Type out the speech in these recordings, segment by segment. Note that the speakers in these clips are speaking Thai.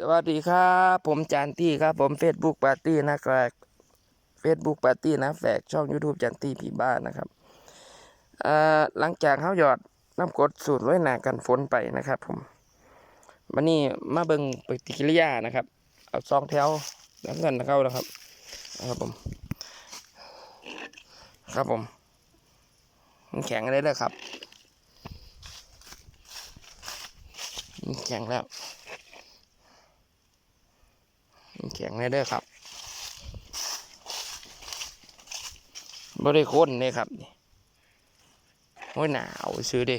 สวัสดีครับ ผมจานตี้ครับ ผม Facebook ปาร์ตี้นะครับ Facebook ปาร์ตี้นะแฝกช่อง YouTube จานตี้ผีบ้านนะครับเอ่อหลังจากเขาหยอดน้ำกรดสูตรร้อยหนากันฝนไปนะครับ ผมวันนี้มาเบิงปฏิกิริยานะครับ เอาซองแถวน้ำเงินเข้าแล้วครับนะครับผม ครับผมมันแข็งได้เลยครับมันแข็งแล้ว แข็งเลยเด้อครับบ่ได้ค้นเลยครับนี่โอ้ยหนาวซื้อเดิ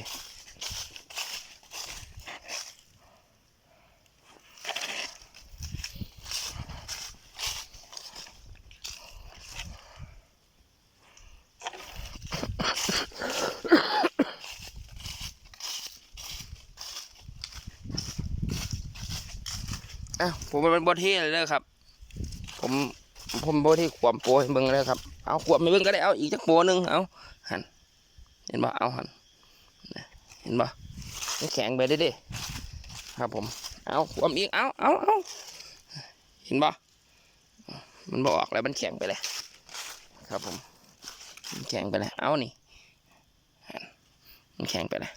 อ้าวผมมันบ่เท่เลยเด้อครับ ผมผมบ่ที่ขวมโปให้เบิ่งเลยครับเอาขวมให้เบิ่งก็ได้เอาอีกจักโปหนึงเอาหันเห็นบ่เอาหันเห็นบ่มันแข็งไปเด้ด้ครับผมเอาขวมอีกเอาเอาเอาเห็นบ่มันบอกแล้วมันแข็งไปเลยครับผมแข็งไปเลยเอานี่มันแข็งไปเลย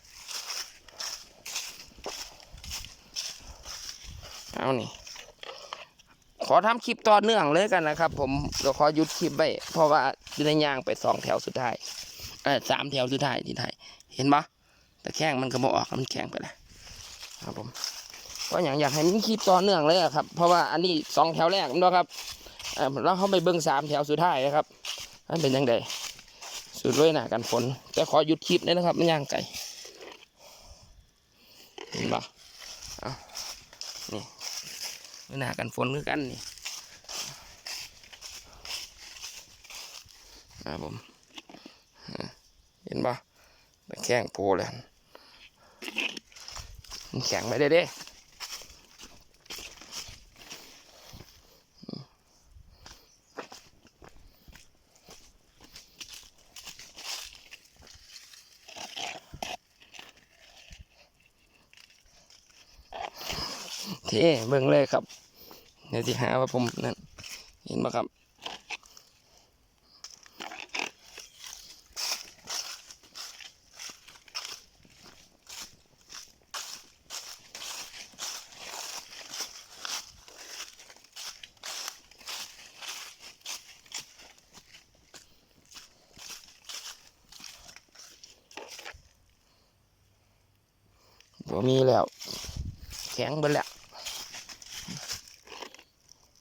เอานี่ ขอทำคลิปต่อเนื่องเลยกันนะครับ ผมก็ขอหยุดคลิปไว้เพราะว่าจะได้ย่างไปสองแถวสุดท้ายเออสามแถวสุดท้ายที่ไทยเห็นปะแต่แข้งมันก็บออกมันแข็งไปแล้วครับผมก็อย่างอยากให้มีคลิปต่อเนื่องเลยอะครับ เพราะว่าอันนี้สองแถวแรกนะครับแล้วเขาไปเบิ้งสามแถวสุดท้ายนะครับนั่นเป็นยังไงสุดเลยหนากันฝนแต่ขอหยุดคลิปนี้นะครับมันย่างไก่เห็นปะอานี่ ไม่น่ากันฝนคือกันนี่นะผมเห็นปะแข้งโพเลยมันแข็งไปได้เด้ เท่เบิ่งเลยครับ เดี๋ยวสิหาว่าผมนั่นเห็นปะครับบ่มีแล้ว แข็งไปแล้ว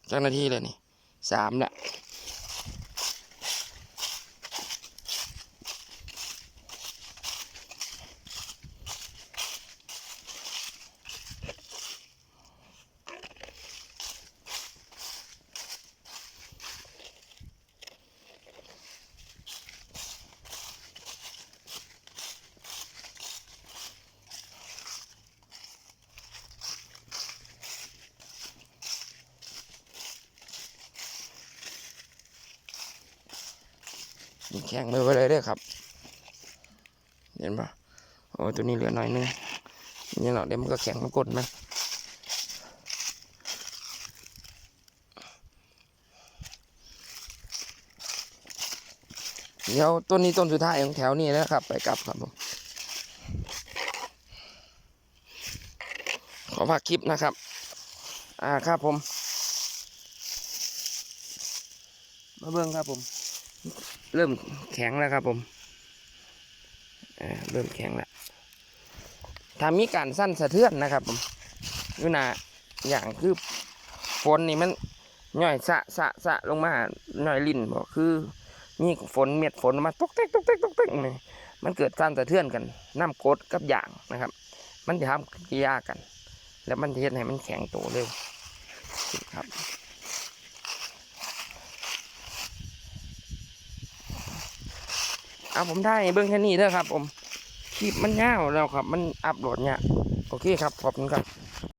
เจ้าหน้าที่เลยนี่สามเนี่ ยนี่แข็งไปเลยเด้อครับ เห็นปะโอ้ตัวนี้เหลือหน่อยนึงนี่เนาะเดี๋ยวมันก็แข็งมากดมันเดี๋ยวต้นนี้ต้นสุดท้ายของแถวนี้นะครับ ไปกลับครับผมขอฝากคลิปนะครับ อ่าครับผม มาเบิ่งครับผม เริ่มแข็งแล้วครับผมเริ่มแข็งแล้วถ้ามีการสั้นสะเทือนนะครับผมอยู่นาอย่างคือฝนนี่มันย่อยสะสะสะลงมาย่อยลิ้นบอกคือ มีฝนเม็ดฝนมาตกเต๊กตกเต๊กตกเต๊กนี่มันเกิดสั้นสะเทือนกันน้ำกดกับอย่างนะครับ มันจะทำกิยากัน แล้วมันจะเฮ็ดให้มันแข็งตัวเร็วครับ เอาผมได้เบื้องแค่นี้เด้อครับ ผมคลิปมันยาวแล้วครับ มันอัพโหลดเนี่ยโอเคครับขอบคุณครับ